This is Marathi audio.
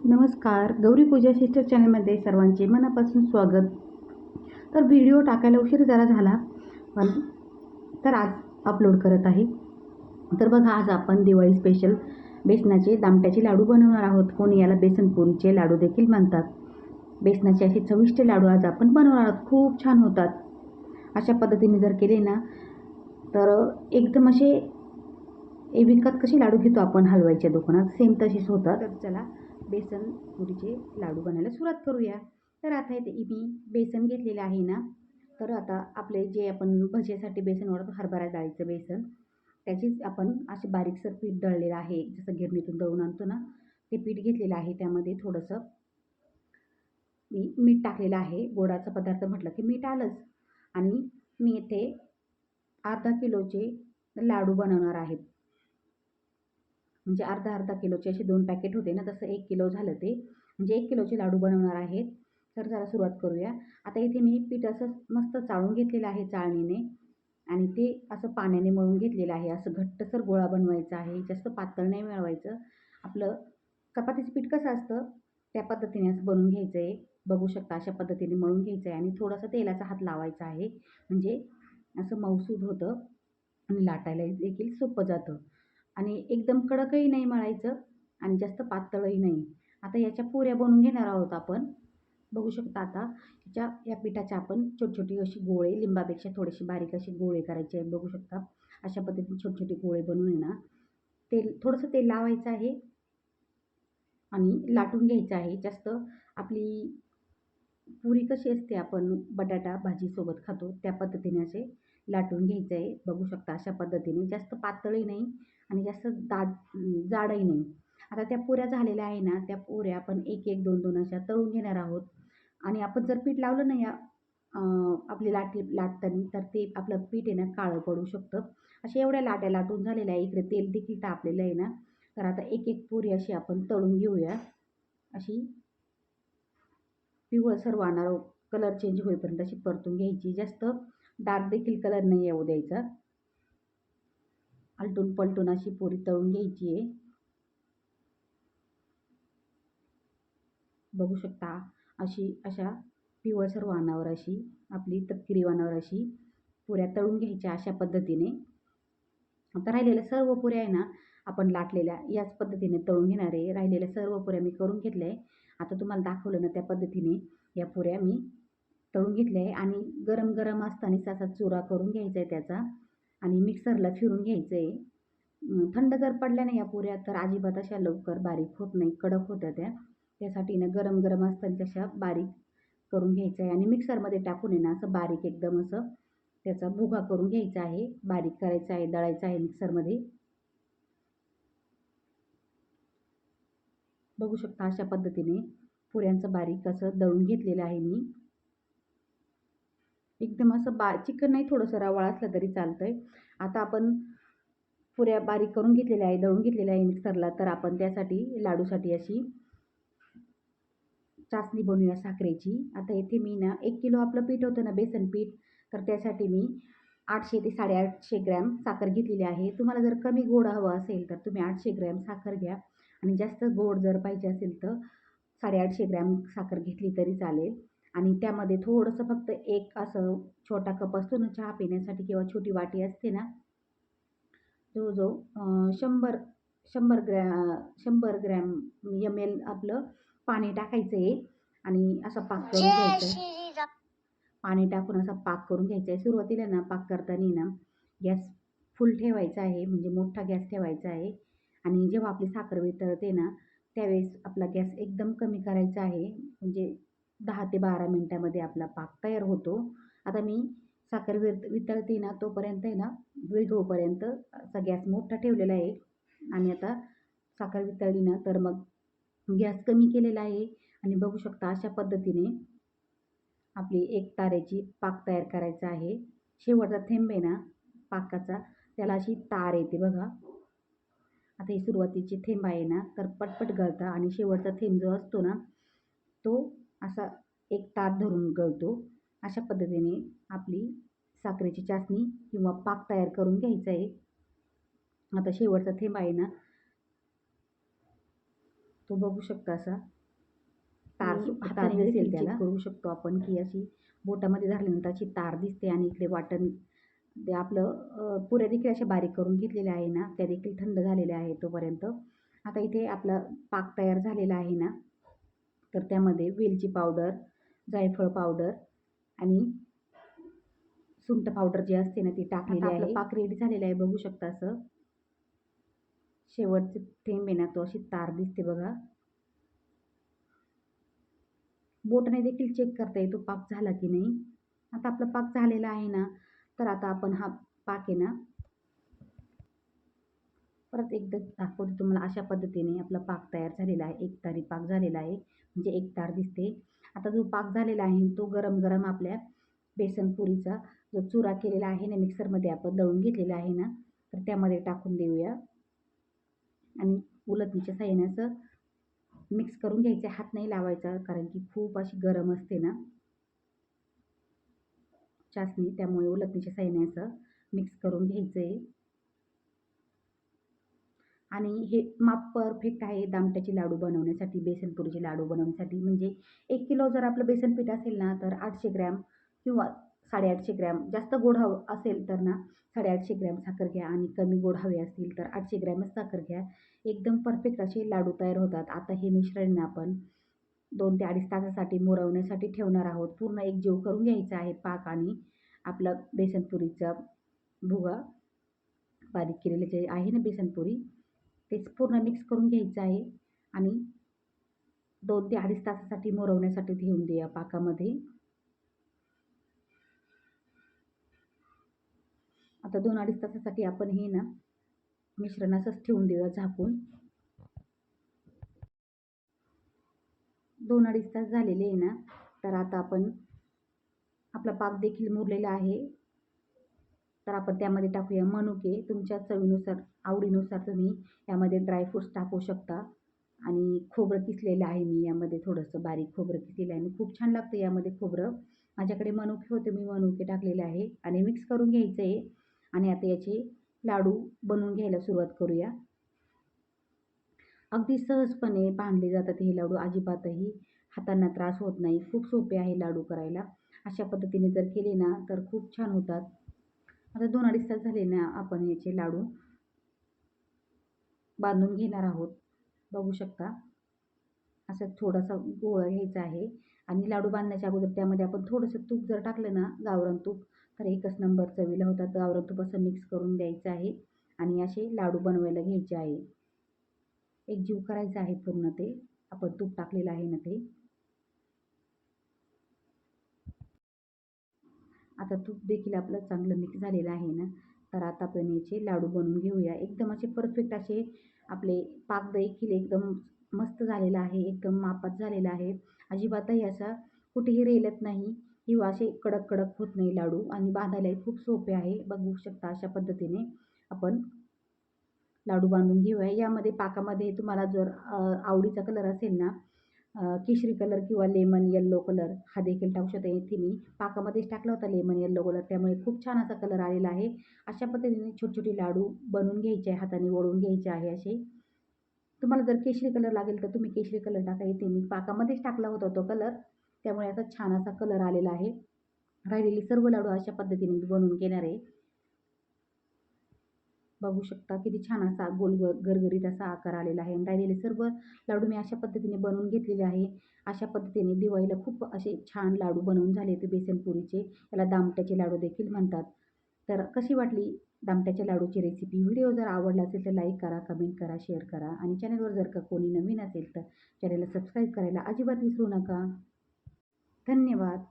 नमस्कार. गौरी पूजा सिस्टर चॅनलमध्ये सर्वांचे मनापासून स्वागत. तर व्हिडिओ टाकायला उशीर जरा झाला पण तर आज अपलोड करत आहे. तर बघा आज आपण दिवाळी स्पेशल बेसनाचे दामट्याचे लाडू बनवणार आहोत. कोणी याला बेसनपुरीचे लाडू देखील म्हणतात. बेसनाचे असे चविष्ट लाडू आज आपण बनवणार आहोत. खूप छान होतात. अशा पद्धतीने जर केले ना तर एकदम असे ए विकत कसे लाडू घेतो आपण? हलवाईच्या दुकानात सेम तसेच होतात. तर चला बेसन पुरीचे लाडू बनायला सुरुवात करूया. तर आता इथे मी बेसन घेतलेलं आहे ना? तर आता आपले जे आपण भजेसाठी बेसन वाढतो हरभरा डाळीचं बेसन त्याचीच आपण असे बारीकसर पीठ दळलेलं आहे. जसं गिरणीतून दळून आणतो ना ते पीठ घेतलेलं आहे. त्यामध्ये थोडंसं मी मीठ टाकलेलं आहे. गोडाचा पदार्थ म्हटलं की मीठ आलंच. आणि मी इथे अर्धा किलोचे लाडू बनवणार आहेत म्हणजे अर्धा अर्धा किलोचे असे दोन पॅकेट होते ना तसं एक किलो झालं ते. म्हणजे एक किलोचे लाडू बनवणार आहेत. तर जरा सुरुवात करूया. आता इथे मी पीठ असं मस्त चाळून घेतलेलं आहे चाळणीने. आणि ते असं पाण्याने मळून घेतलेलं आहे. असं घट्टसर गोळा बनवायचा आहे. जास्त पातळ नाही मिळवायचं. आपलं चपातीचं पीठ कसं असतं? त्या पद्धतीने असं बनवून घ्यायचं आहे बघू शकता अशा पद्धतीने मळून घ्यायचं आहे आणि थोडासा तेलाचा हात लावायचा आहे. म्हणजे असं मऊसूद होतं. आणि लाटायला देखील सोपं जातं. आणि एकदम कडकही नाही मळायचं आणि जास्त पातळही नाही. आता याच्या पुऱ्या बनवून घेणार आहोत आपण. बघू शकता आता ह्याच्या या पिठाच्या आपण छोटी छोटी अशी गोळे लिंबापेक्षा थोडीशी बारीक अशी गोळे करायचे आहेत बघू शकता. अशा पद्धतीने छोटे छोटे गोळे बनवून येणार. तेल थोडंसं तेल लावायचं आहे. आणि लाटून घ्यायचं आहे. जास्त आपली पुरी कशी असते आपण बटाटा भाजीसोबत खातो त्या पद्धतीने असे लाटून घ्यायचं आहे. बघू शकता अशा पद्धतीने. जास्त पातळही नाही. आणि जास्त दाट जाडही नाही. आता त्या पुऱ्या झालेल्या आहे ना त्या पुऱ्या आपण एक एक दोन दोन अशा तळून घेणार आहोत. आणि आपण जर पीठ लावलं ना या आपली लाटी लाटताना तर ते आपलं पीठ आहे ना काळं पडू शकतं. अशा एवढ्या लाट्या लाटून झालेल्या आहे. इकडे तेल देखील तापलेलं आहे ना. तर आता एक एक पुरी अशी आपण तळून घेऊया. अशी पिवळं सर्व आणणार कलर चेंज होईपर्यंत अशी परतून घ्यायची. जास्त डार्क देखील कलर नाही येऊ द्यायचा. आलटून पलटून अशी पुरी तळून घ्यायची आहे. बघू शकता अशी अशा पिवळसर वाणावर अशी आपली तपकिरी वाणावर अशी पुऱ्या तळून घ्यायच्या अशा पद्धतीने. आता राहिलेल्या सर्व पुऱ्या आहे ना आपण लाटलेल्या याच पद्धतीने तळून घेणार आहे. राहिलेल्या सर्व पुऱ्या मी करून घेतल्या आहे. आता तुम्हाला दाखवलं ना त्या पद्धतीने या पुऱ्या मी तळून घेतल्या आहे. आणि गरम गरम असताना असा चुरा करून घ्यायचा आहे त्याचा. आणि मिक्सरला फिरून घ्यायचं आहे थंड जर पडल्या नाही या पुऱ्या तर अजिबात अशा लवकर बारीक होत नाही कडक होत्या त्या. त्यासाठी ना गरम गरम असताना तशा बारीक करून घ्यायचं आहे आणि मिक्सरमध्ये टाकून आहे ना असं बारीक एकदम असं त्याचा भुगा करून घ्यायचा आहे. बारीक करायचा आहे दळायचा आहे मिक्सरमध्ये बघू शकता अशा पद्धतीने पुऱ्यांचं बारीक असं दळून घेतलेलं आहे मी. एकदम असं बा चिकन नाही थोडंसं रवाळ असलं तरी चालतं आहे आता आपण पुऱ्या बारीक करून घेतलेल्या आहे दळून घेतलेल्या आहे मिक्सरला तर आपण त्यासाठी लाडूसाठी अशी चाचणी बनवूया साखरेची. आता इथे मी ना एक किलो आपलं पीठ होतं ना बेसन पीठ तर त्यासाठी मी आठशे ते साडेआठशे ग्रॅम साखर घेतलेली आहे. तुम्हाला जर कमी गोड हवं असेल तर तुम्ही आठशे ग्रॅम साखर घ्या. आणि जास्त गोड जर पाहिजे असेल तर साडेआठशे ग्रॅम साखर घेतली तरी चालेल. आणि त्यामध्ये थोडंसं फक्त एक असं छोटा कप असतो ना चहा पिण्यासाठी किंवा छोटी वाटी असते ना जवळजवळ शंभर शंभर ग्रॅ शंभर ग्रॅम एम एल आपलं पाणी टाकायचं आहे आणि असा पाक करून घ्यायचा. पाणी टाकून असा पाक करून घ्यायचा आहे. सुरुवातीला ना पाक करताना ना गॅस फुल ठेवायचा आहे म्हणजे मोठा गॅस ठेवायचा आहे. आणि जेव्हा आपली साखर वितळते ना त्यावेळेस आपला गॅस एकदम कमी करायचा आहे. म्हणजे दहा ते बारा मिनटामध्ये आपला पाक तयार होतो. आता मी साखर वित वितळते ना तोपर्यंत आहे ना विरघळोपर्यंत असा गॅस मोठा ठेवलेला आहे. आणि आता साखर वितळली ना तर मग गॅस कमी केलेला आहे. आणि बघू शकता अशा पद्धतीने आपली एक तारेची पाक तयार करायचा आहे. शेवटचा थेंब आहे ना पाकाचा त्याला अशी तार येते बघा. आता ही सुरुवातीची थेंब आहे ना तर पटपट गळतं. आणि शेवटचा थेंब जो असतो ना तो असा एक तार धरून गळतो. अशा पद्धतीने आपली साखरेची चाचणी किंवा पाक तयार करून घ्यायचा आहे. आता शेवटचा थेंब आहे ना. तो बघू शकता असा. तार देखील चेक त्याला. करू शकतो आपण की अशी बोटामध्ये धरल्यानंतर अशी तार दिसते आणि इकडे वाटण ते आपलं पुऱ्या देखील अशा बारीक करून घेतलेल्या आहे ना. त्या देखील थंड झालेल्या आहे तोपर्यंत. आता इथे आपला पाक तयार झालेला आहे ना. तर त्यामध्ये वेलची पावडर जायफळ पावडर आणि सुंठ पावडर जी असते ना ती टाकलेली आहे. पाक रेडी झालेला आहे बघू शकता असं. शेवटचे थेंब आहे ना तो अशी तार दिसते बघा. बोटने देखील चेक करता येतो पाक झाला की नाही. आता आपला पाक झालेला आहे ना तर आता आपण हा पाक आहे ना परत एकदा दाखवते तुम्हाला अशा पद्धतीने आपला पाक तयार झालेला आहे. एक तारी पाक झालेला आहे. म्हणजे एक तार दिसते. आता जो पाक झालेला आहे तो गरम गरम आपल्या बेसन पुरीचा जो चुरा केलेला आहे ना मिक्सरमध्ये आपण दळून घेतलेला आहे ना तर त्यामध्ये टाकून देऊया. आणि उलटणीच्या साह्याने असं मिक्स करून घ्यायचे हात नाही लावायचा कारण की खूप अशी गरम असते ना. चासणी त्यामुळे उलटणीच्या साह्याने असं मिक्स करून घ्यायचं आहे आणि हे माप परफेक्ट आहे दामट्याचे लाडू बनवण्यासाठी बेसनपुरीचे लाडू बनवण्यासाठी. म्हणजे एक किलो जर आपलं बेसन पीठ असेल ना तर आठशे ग्रॅम किंवा साडेआठशे ग्रॅम जास्त गोड हवं असेल तर ना साडेआठशे ग्रॅम साखर घ्या आणि कमी गोड हवे असतील तर आठशे ग्रॅमच साखर घ्या. एकदम परफेक्ट असे लाडू तयार होतात. आता हे मिश्रण आपण दोन ते अडीच तासासाठी मुरवण्यासाठी ठेवणार आहोत. पूर्ण एक जीव करून घ्यायचा आहे पाक आणि आपलं बेसनपुरीचा भुगा बारीक केलेले जे आहे ना बेसनपुरी तेच पूर्ण मिक्स करून घ्यायचं आहे. आणि दोन ते अडीच तासासाठी मुरवण्यासाठी ठेवून देऊया पाकामध्ये. आता दोन अडीच तासासाठी आपण हे ना मिश्रण असंच ठेवून देऊया झाकून. दोन अडीच तास झालेले आहे ना तर आता आपण आपला पाक देखील मुरलेला आहे. तर आपण त्यामध्ये टाकूया मनुके. तुमच्या चवीनुसार आवडीनुसार तुम्ही यामध्ये ड्रायफ्रूट्स टाकू शकता. आणि खोबरं किसलेलं आहे मी यामध्ये थोडंसं बारीक खोबरं किसलेलं आहे. आणि खूप छान लागतं यामध्ये खोबरं. माझ्याकडे मनुके होते मी मनुके टाकलेले आहे. आणि मिक्स करून घ्यायचं आहे. आणि आता याचे लाडू बनवून घ्यायला सुरुवात करूया. अगदी सहजपणे बांधले जातात हे लाडू. अजिबातही हातांना त्रास होत नाही. खूप सोपे आहे लाडू करायला. अशा पद्धतीने जर केले ना तर खूप छान होतात. आता दोन अडीच तास झाले ना आपण याचे लाडू बांधून घेणार आहोत. बघू शकता. असं थोडासा गोळा घ्यायचा आहे. आणि लाडू बांधण्याच्या अगोदर त्यामध्ये आपण थोडंसं तूप जर टाकलं ना गावरान तूप तर एकच नंबर चवीला होतात गावरान तूप असं मिक्स करून द्यायचं आहे. आणि असे लाडू बनवायला घ्यायचे आहे. एक जीव करायचा आहे पूर्ण ते. आपण तूप टाकलेलं आहे ना ते. आता तूप देखील आपलं चांगलं मिक्स झालेलं आहे ना. तर आता आपण याचे लाडू बनवून घेऊया. एकदम असे परफेक्ट असे आपले पाक देखील एकदम मस्त झालेला आहे एकदम मापात झालेला आहे. अजिबातही असा कुठेही रेलत नाही किंवा असे कडक कडक होत नाही लाडू आणि बांधायलाही खूप सोपे आहे. बघू शकता अशा पद्धतीने आपण लाडू बांधून घेऊया. यामध्ये पाकामध्ये तुम्हाला जर आवडीचा कलर असेल ना केशरी कलर किंवा लेमन येल्लो कलर हा देखील टाकू शकता. इथे मी पाकामध्येच टाकला होता लेमन येल्लो कलर त्यामुळे खूप छान असा कलर आलेला आहे. अशा पद्धतीने छोटे छोटे लाडू बनवून घ्यायचे आहे हाताने ओढून घ्यायचे आहे असे. तुम्हाला जर केशरी कलर लागेल तर तुम्ही केशरी कलर टाका. इथे मी पाकामध्येच टाकला होता तो कलर त्यामुळे असा छान असा कलर आलेला आहे. राहिलेले सर्व लाडू अशा पद्धतीने मी बनवून घेणार आहे. बघू शकता किती छान असा गोल ग गरगरीत असा आकार आलेला आहे. राहिलेले सर्व लाडू मी अशा पद्धतीने बनवून घेतलेले आहे. अशा पद्धतीने दिवाळीला खूप असे छान लाडू बनवून झाले ते बेसनपुरीचे. याला दामट्याचे लाडू देखील म्हणतात. तर कशी वाटली दामट्याच्या लाडूची रेसिपी व्हिडिओ जर आवडला असेल तर लाईक करा कमेंट करा शेअर करा. आणि चॅनलवर जर का कोणी नवीन असेल तर चॅनलला सबस्क्राईब करायला अजिबात विसरू नका. धन्यवाद.